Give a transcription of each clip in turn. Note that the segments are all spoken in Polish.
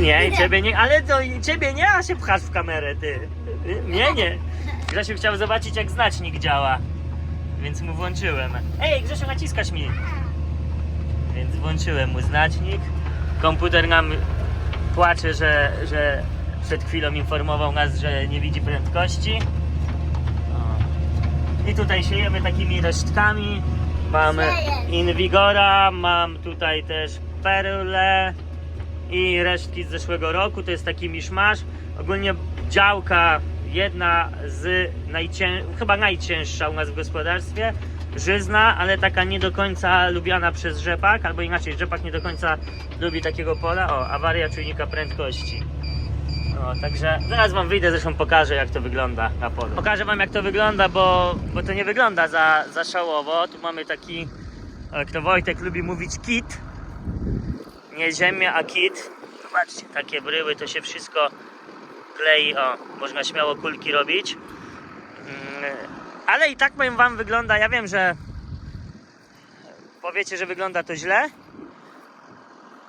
Nie, i ciebie nie, ale to i ciebie nie, a się pchasz w kamerę, ty. Nie, nie. Grzesiu chciał zobaczyć, jak znacznik działa, więc mu włączyłem. Ej, Grzesiu, naciskasz mi. Więc włączyłem mu znacznik. Komputer nam płacze, że, że przed chwilą informował nas, że nie widzi prędkości. I tutaj siejemy takimi resztkami. Mamy Invigora, mam tutaj też Perle i resztki z zeszłego roku. To jest taki miszmasz. Ogólnie działka jedna z najcię... chyba najcięższa u nas w gospodarstwie. Żyzna, ale taka nie do końca lubiana przez rzepak, albo inaczej, rzepak nie do końca lubi takiego pola. O, awaria czujnika prędkości. No, także zaraz wam wyjdę, zresztą pokażę jak to wygląda na polu. Pokażę wam jak to wygląda, bo, bo to nie wygląda za, za szałowo. Tu mamy taki, jak to Wojtek lubi mówić, kit. Nie ziemia, a kit. Zobaczcie, takie bryły, to się wszystko klei. O, można śmiało kulki robić. Mm, Ale i tak powiem wam wygląda, ja wiem, że powiecie, że wygląda to źle,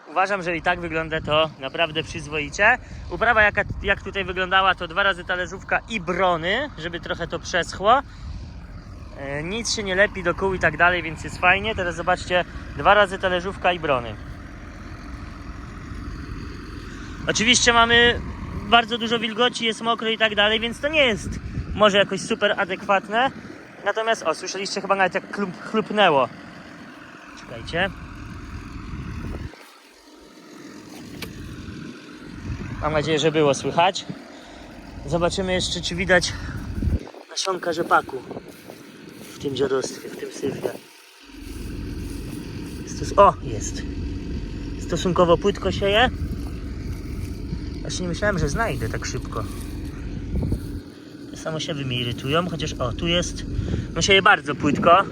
Uważam, że i tak wygląda to naprawdę przyzwoicie. Uprawa jaka, jak tutaj wyglądała to dwa razy talerzówka i brony, żeby trochę to przeschło. E, nic się nie lepi do kół i tak dalej, więc jest fajnie. Teraz zobaczcie, dwa razy talerzówka i brony. Oczywiście mamy bardzo dużo wilgoci, jest mokro i tak dalej, więc to nie jest może jakoś super adekwatne. Natomiast, o, słyszeliście chyba nawet jak chlup, chlupnęło. Czekajcie. Mam nadzieję, że było słychać. Zobaczymy jeszcze, czy widać nasionka rzepaku w tym dziadostwie, w tym syfie. Stos- o, jest. Stosunkowo płytko sieje. Właśnie nie myślałem, że znajdę tak szybko. Te Samosiewy mnie irytują, chociaż o, tu jest. No sieje bardzo płytko.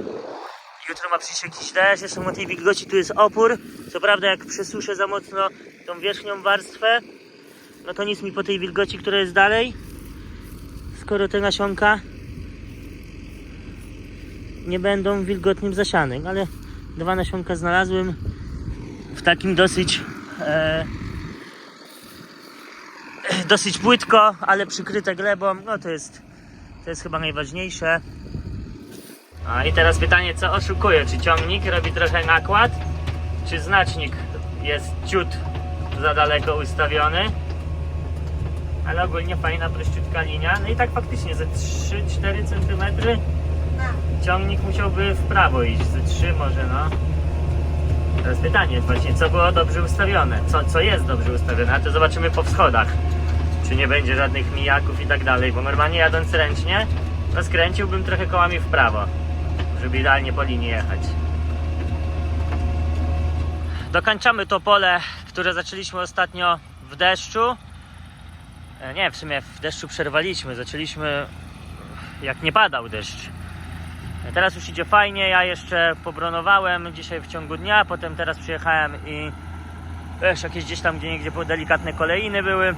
Jutro ma przyjść jakiś deszcz, zresztą o tej wilgoci tu jest opór. Co prawda jak przesuszę za mocno tą wierzchnią warstwę, no to nic mi po tej wilgoci, która jest dalej. Skoro te nasionka nie będą wilgotnym zasianym, ale dwa nasionka znalazłem w takim dosyć e, dosyć płytko, ale przykryte glebą. No to jest to jest chyba najważniejsze. A i teraz pytanie, co oszukuje? Czy ciągnik robi trochę nakład, czy znacznik jest ciut za daleko ustawiony? ale ogólnie fajna, prościutka linia. No i tak faktycznie ze 3-4 cm ciągnik musiałby w prawo iść, ze 3 może no. Teraz pytanie właśnie, co było dobrze ustawione, co, co jest dobrze ustawione, a to zobaczymy po wschodach. Czy nie będzie żadnych mijaków i tak dalej, bo normalnie jadąc ręcznie, no skręciłbym trochę kołami w prawo, żeby idealnie po linii jechać. Dokończamy to pole, które zaczęliśmy ostatnio w deszczu. E, Nie, w sumie w deszczu przerwaliśmy. Zaczęliśmy jak nie padał deszcz. E, Teraz już idzie fajnie. Ja jeszcze pobronowałem dzisiaj w ciągu dnia. Potem teraz przyjechałem i też jakieś gdzieś tam gdzie niegdzie delikatne kolejny były.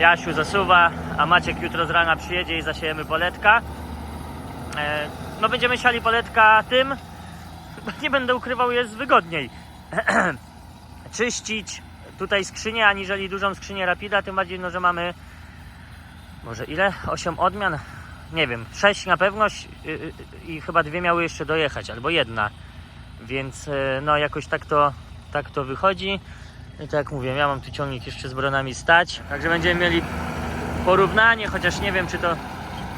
Jasiu zasuwa, a Maciek jutro z rana przyjedzie i zasiejemy poletka. E, No będziemy siali poletka tym, nie będę ukrywał, jest wygodniej. Czyścić, tutaj skrzynię, aniżeli dużą skrzynię Rapida, tym bardziej, no, że mamy może ile? 8 odmian? Nie wiem, 6 na pewno y, y, i chyba dwie miały jeszcze dojechać, albo jedna. Więc y, no jakoś tak to, tak to wychodzi. I tak jak mówię, ja mam tu ciągnik jeszcze z bronami stać, także będziemy mieli porównanie, chociaż nie wiem, czy to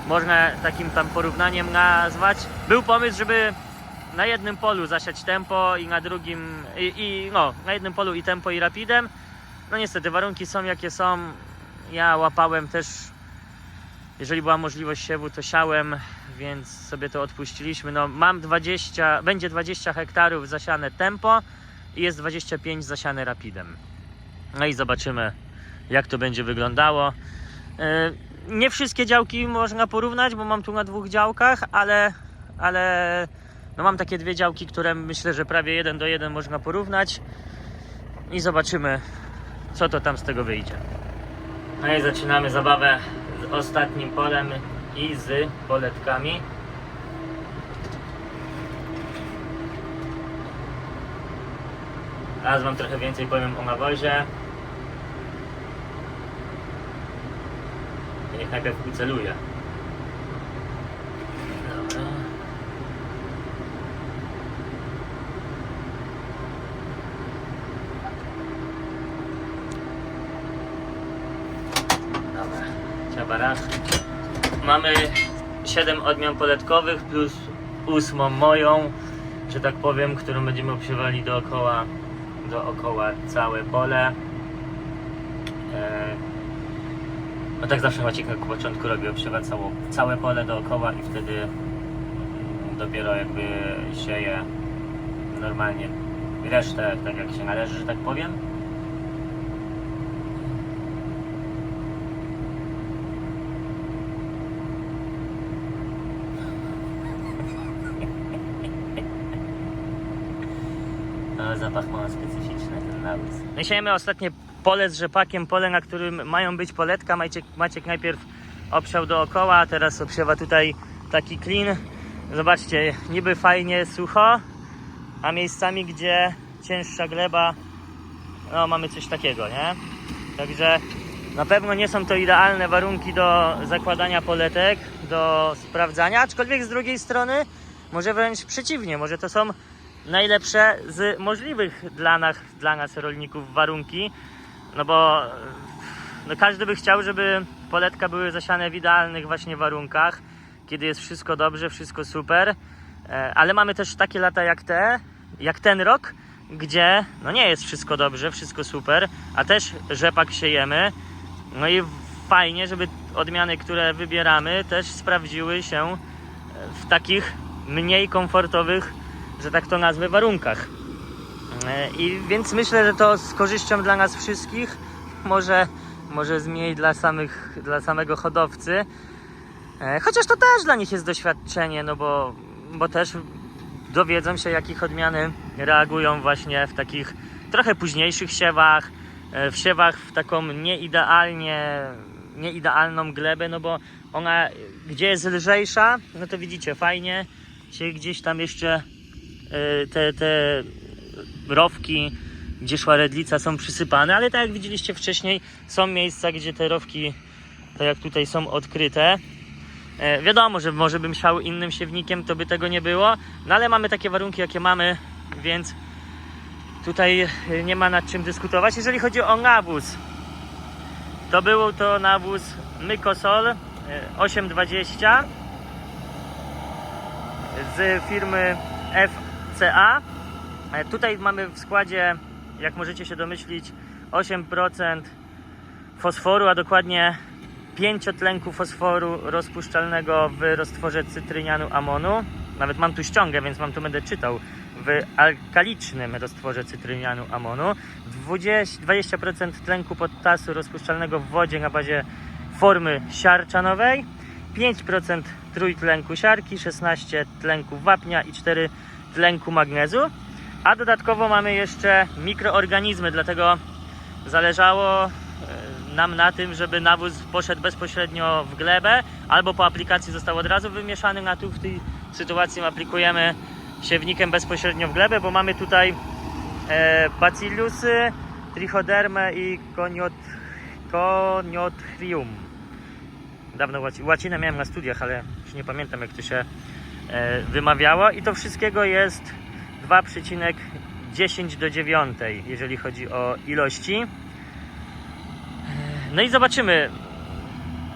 można takim tam porównaniem nazwać. Był pomysł, żeby na jednym polu zasiać tempo i na drugim i, i no, na jednym polu i tempo i rapidem. No niestety warunki są jakie są. Ja łapałem też jeżeli była możliwość siewu, to siałem, więc sobie to odpuściliśmy. No mam 20, będzie 20 hektarów zasiane tempo i jest 25 zasiane rapidem. No i zobaczymy jak to będzie wyglądało. Yy, Nie wszystkie działki można porównać, bo mam tu na dwóch działkach, ale, ale no mam takie dwie działki, które myślę, że prawie jeden do jeden można porównać i zobaczymy, co to tam z tego wyjdzie. No i zaczynamy zabawę z ostatnim polem i z poletkami. Teraz wam trochę więcej powiem o nawozie. Niech najpierw uceluję. Dobra. Dobra, ciabarach. Mamy 7 odmian poletkowych plus ósmą moją, że tak powiem, którą będziemy obsiewali dookoła, dookoła całe pole. E, no tak zawsze Maciek na początku robi, obsiewa całą, całe pole dookoła i wtedy mm, dopiero jakby sieje normalnie resztę tak jak się należy, że tak powiem. Zapach ma specyficzny ten nawóz. My siejemy ostatnie pole z rzepakiem, pole na którym mają być poletka. Maciek, Maciek najpierw obsiał dookoła, a teraz obsiewa tutaj taki klin. Zobaczcie, niby fajnie sucho, a miejscami, gdzie cięższa gleba, no mamy coś takiego, nie? Także na pewno nie są to idealne warunki do zakładania poletek, do sprawdzania, aczkolwiek z drugiej strony może wręcz przeciwnie, może to są najlepsze z możliwych dla nas, dla nas rolników warunki, no bo no każdy by chciał, żeby poletka były zasiane w idealnych właśnie warunkach, kiedy jest wszystko dobrze, wszystko super, E, ale mamy też takie lata jak te, jak ten rok, gdzie no nie jest wszystko dobrze, wszystko super, a też rzepak siejemy, no i fajnie, żeby odmiany, które wybieramy też sprawdziły się e, w takich mniej komfortowych, że tak to nazwę, warunkach. E, I więc myślę, że to z korzyścią dla nas wszystkich, może, może zmniej dla, samych, dla samego hodowcy. E, Chociaż to też dla nich jest doświadczenie, no bo, bo też dowiedzą się, jakich odmiany reagują właśnie w takich trochę późniejszych siewach, e, w siewach w taką nieidealnie, nieidealną glebę, no bo ona, gdzie jest lżejsza, no to widzicie, fajnie się gdzieś tam jeszcze te, te rowki, gdzie szła redlica są przysypane, ale tak jak widzieliście wcześniej, są miejsca, gdzie te rowki, tak jak tutaj są odkryte. E, wiadomo, że może bym siał innym siewnikiem, to by tego nie było, no ale mamy takie warunki, jakie mamy, więc tutaj e, nie ma nad czym dyskutować. Jeżeli chodzi o nawóz, to był to nawóz Mykosol e, 820 z firmy FCA. E, Tutaj mamy w składzie, jak możecie się domyślić, 8% fosforu, a dokładnie 5 tlenku fosforu rozpuszczalnego w roztworze cytrynianu amonu. Nawet mam tu ściągę, więc mam tu będę czytał. W alkalicznym roztworze cytrynianu amonu. 20, 20% tlenku potasu rozpuszczalnego w wodzie na bazie formy siarczanowej. 5% trójtlenku siarki, 16 tlenku wapnia i 4 tlenku magnezu. A dodatkowo mamy jeszcze mikroorganizmy, dlatego zależało e, nam na tym, żeby nawóz poszedł bezpośrednio w glebę, albo po aplikacji został od razu wymieszany, a tu w tej sytuacji aplikujemy siewnikiem bezpośrednio w glebę, bo mamy tutaj e, bacillusy, trichodermę i koniot, koniotrium. Dawno łaci, łacinę miałem na studiach, ale już nie pamiętam jak to się e, wymawiało i to wszystkiego jest 2,10 do 9, jeżeli chodzi o ilości. No i zobaczymy.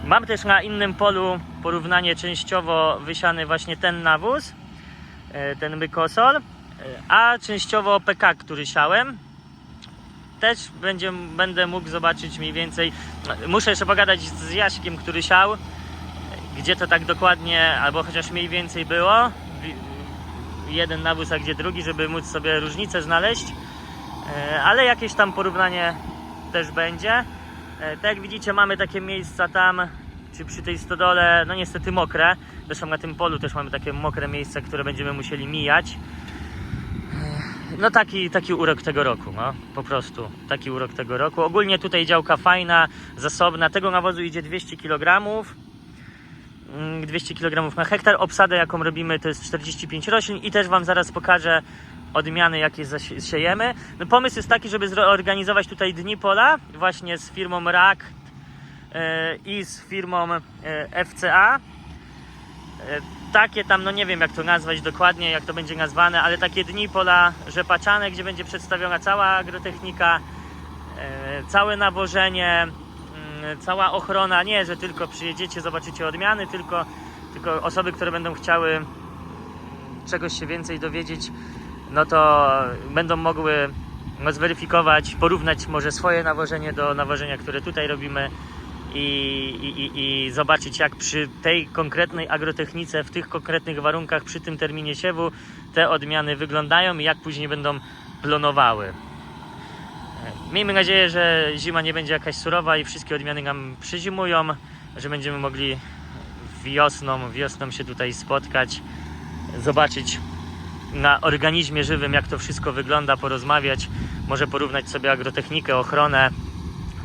Mam też na innym polu porównanie częściowo wysiany właśnie ten nawóz, e, ten mykosol, e, a częściowo PK, który siałem. Też będzie, będę mógł zobaczyć mniej więcej. Muszę jeszcze pogadać z Jaśkiem, który siał, e, gdzie to tak dokładnie, albo chociaż mniej więcej było. Jeden nawóz, a gdzie drugi, żeby móc sobie różnicę znaleźć. E, Ale jakieś tam porównanie też będzie. E, Tak jak widzicie, mamy takie miejsca tam, czy przy tej stodole, no niestety mokre. Zresztą na tym polu też mamy takie mokre miejsca, które będziemy musieli mijać. E, No taki, taki urok tego roku, no po prostu. Taki urok tego roku. Ogólnie tutaj działka fajna, zasobna. Tego nawozu idzie 200 kg. Mm, 200 kg na hektar. Obsadę jaką robimy to jest 45 roślin i też Wam zaraz pokażę odmiany, jakie zasiejemy. No, pomysł jest taki, żeby zorganizować tutaj dni pola właśnie z firmą RAK e, i z firmą e, FCA. E, Takie tam, no nie wiem jak to nazwać dokładnie, jak to będzie nazwane, ale takie dni pola rzepaczane, gdzie będzie przedstawiona cała agrotechnika, całe nawożenie, mm, cała ochrona. Nie, że tylko przyjedziecie, zobaczycie odmiany, tylko, tylko osoby, które będą chciały czegoś się więcej dowiedzieć, no to będą mogły no, zweryfikować, porównać może swoje nawożenie do nawożenia, które tutaj robimy i, i, i zobaczyć jak przy tej konkretnej agrotechnice, w tych konkretnych warunkach, przy tym terminie siewu te odmiany wyglądają i jak później będą plonowały. Miejmy nadzieję, że zima nie będzie jakaś surowa i wszystkie odmiany nam przyzimują, że będziemy mogli wiosną, wiosną się tutaj spotkać, zobaczyć na organizmie żywym, jak to wszystko wygląda, porozmawiać, może porównać sobie agrotechnikę, ochronę,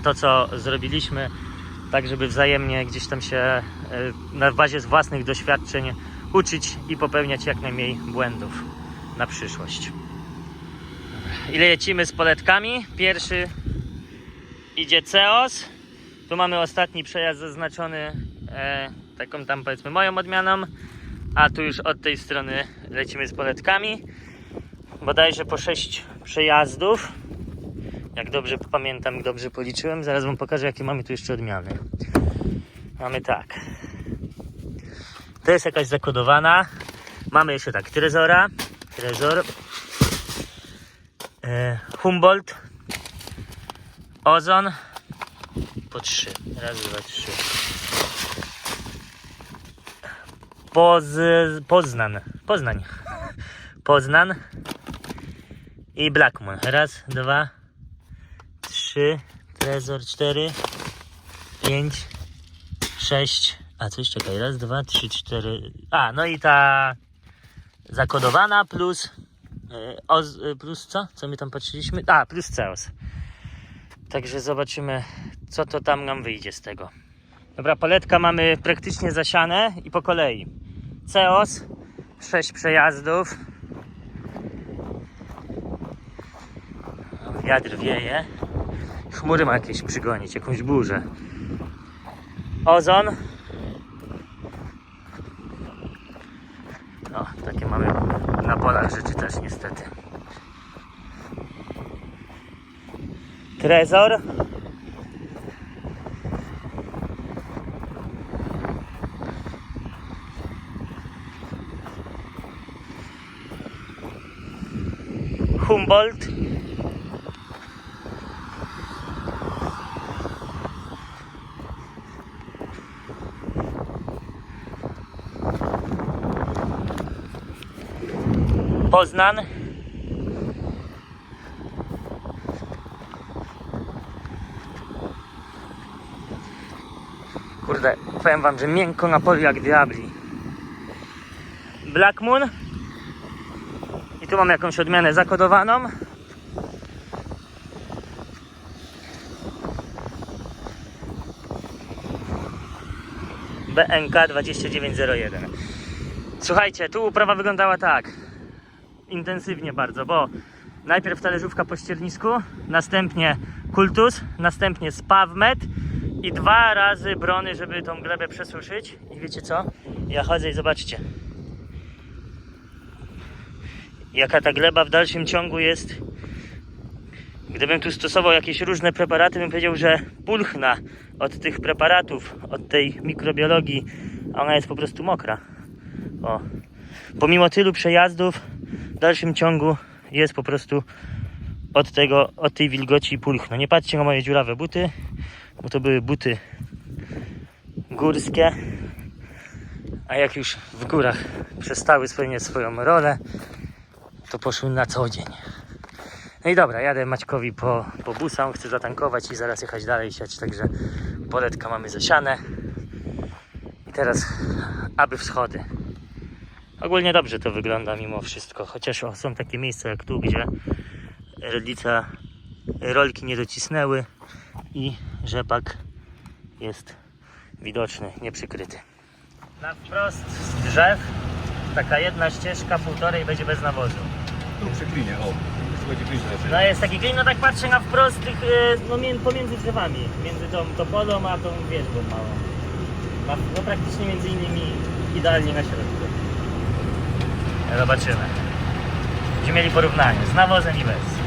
to co zrobiliśmy, tak żeby wzajemnie gdzieś tam się e, na bazie własnych doświadczeń uczyć i popełniać jak najmniej błędów na przyszłość. I lecimy z poletkami. Pierwszy idzie Ceos. Tu mamy ostatni przejazd zaznaczony e, taką tam powiedzmy moją odmianą. A tu już od tej strony lecimy z poletkami. Bodajże po 6 przejazdów. Jak dobrze pamiętam, dobrze policzyłem. Zaraz wam pokażę, jakie mamy tu jeszcze odmiany. Mamy tak. To jest jakaś zakodowana. Mamy jeszcze tak, Trezora, Trezor, Humboldt, Ozon. Po trzy. Raz, dwa, trzy. Poz, Poznan. Poznań. Poznan. I Blackmoon. Raz, dwa, trzy. Trezor, cztery. Pięć. Sześć. A coś czekaj. Raz, dwa, trzy, cztery. A, no i ta zakodowana plus. E, Oz, e, plus co? Co my tam patrzyliśmy? A, plus Ceos. Także zobaczymy, co to tam nam wyjdzie z tego. Dobra, paletka mamy praktycznie zasiane i po kolei. Ceos, 6 przejazdów. Wiatr wieje. Chmury ma jakieś przygonić, jakąś burzę. Ozon. O, takie mamy na polach rzeczy też niestety. Trezor. Humboldt. Poznan. Kurde, powiem wam, że miękko na polu jak diabli. Black Moon. I tu mam jakąś odmianę zakodowaną. BNK 2901. Słuchajcie, tu uprawa wyglądała tak. Intensywnie bardzo, bo najpierw talerzówka po ściernisku, następnie kultus, następnie spawmet i dwa razy brony, żeby tą glebę przesuszyć. I wiecie co? Ja chodzę i zobaczcie. Jaka ta gleba w dalszym ciągu jest. Gdybym tu stosował jakieś różne preparaty, bym powiedział, że pulchna od tych preparatów, od tej mikrobiologii, a ona jest po prostu mokra. O. Pomimo tylu przejazdów, w dalszym ciągu jest po prostu od tego, od tej wilgoci pulchno. Nie patrzcie na moje dziurawe buty, bo to były buty górskie, a jak już w górach przestały spełniać swoją rolę, to poszły na co dzień. No i dobra, jadę Maćkowi po, po busa, on chce zatankować i zaraz jechać dalej siać, także poletka mamy zasiane. I teraz aby wschody. Ogólnie dobrze to wygląda mimo wszystko, chociaż o, są takie miejsca jak tu, gdzie redlica rolki nie docisnęły i rzepak jest widoczny, nieprzykryty. Na wprost z drzew taka jedna ścieżka półtorej będzie bez nawozu. Tu przy klinie, o. No jest taki klin, no tak patrzę na wprost tych, e, no mię- pomiędzy drzewami, między tą topolą a tą wieżbą małą. Ma, no praktycznie między innymi idealnie na środku. Zobaczymy. Będziemy mieli porównanie z nawozem i bez.